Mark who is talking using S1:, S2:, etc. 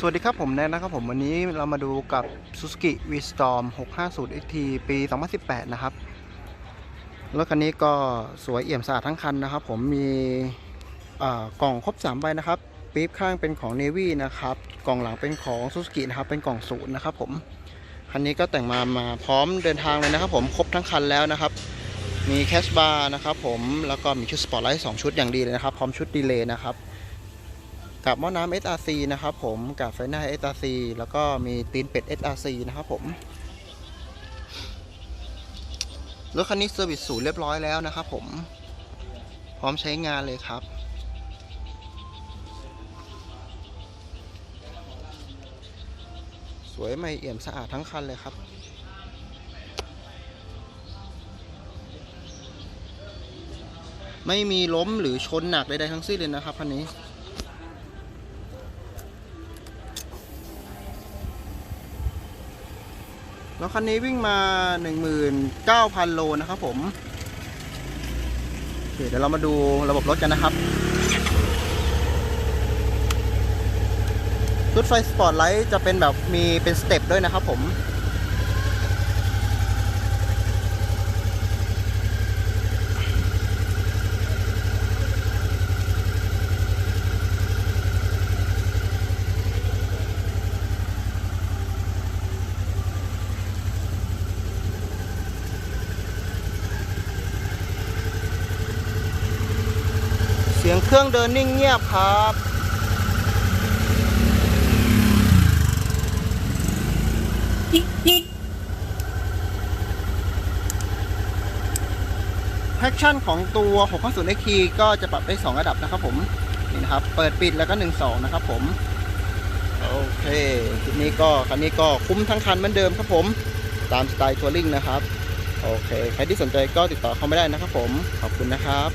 S1: สวัสดีครับผมแนนนะครับผมวันนี้เรามาดูกับ Suzuki V-Storm 650 XT ปี 2018 นะครับ รถคันนี้ก็สวยเอี่ยมสะอาดทั้งคันนะครับ ผมมีกล่องครบ 3 ใบนะครับปี๊บข้างเป็นของ Navy นะครับ กล่องหลังเป็นของ Suzuki นะครับเป็นกล่องศูนย์นะครับผม คันนี้ก็แต่งมามาพร้อมเดินทางเลยนะครับผมครบทั้งคันแล้วนะครับ มีแคชบาร์นะครับผมแล้วก็มีชุดสปอร์ตไลท์2ชุดอย่างดีเลยนะครับ พร้อมชุดดีเลย์นะครับ กับหม้อน้ำ SRC นะครับผมกับไฟหน้า SRC แล้วก็มีตีนเป็ด SRC นะครับผมรถคันนี้เซอร์วิสศูนย์เรียบร้อยแล้วนะครับผม พร้อมใช้งานเลยครับ สวยใหม่เอี่ยมสะอาดทั้งคันเลยครับไม่มีล้มหรือชนหนักใดๆทั้งสิ้นเลยนะครับคันนี้ รถคันนี้วิ่งมา 19,000 โลนะครับผมโอเคเดี๋ยวเรามาดูระบบรถกันนะครับชุดไฟสปอร์ตไลท์จะเป็นแบบมีเป็นสเต็ปด้วยนะครับผม สียงเครื่องเดินนิ่งเงียบครับแพคชั่นของตัว650 XT ก็จะปรับได้ 2 ระดับนะครับผม นี่นะครับ เปิดปิดแล้วก็ 1 2 นะครับผม โอเคทีนี้ก็คันนี้ก็คุ้มทั้งคันเหมือนเดิมครับผม ตามสไตล์ทัวริงนะครับ โอเค ใครที่สนใจก็ติดต่อเข้ามาได้นะครับผม ขอบคุณนะครับ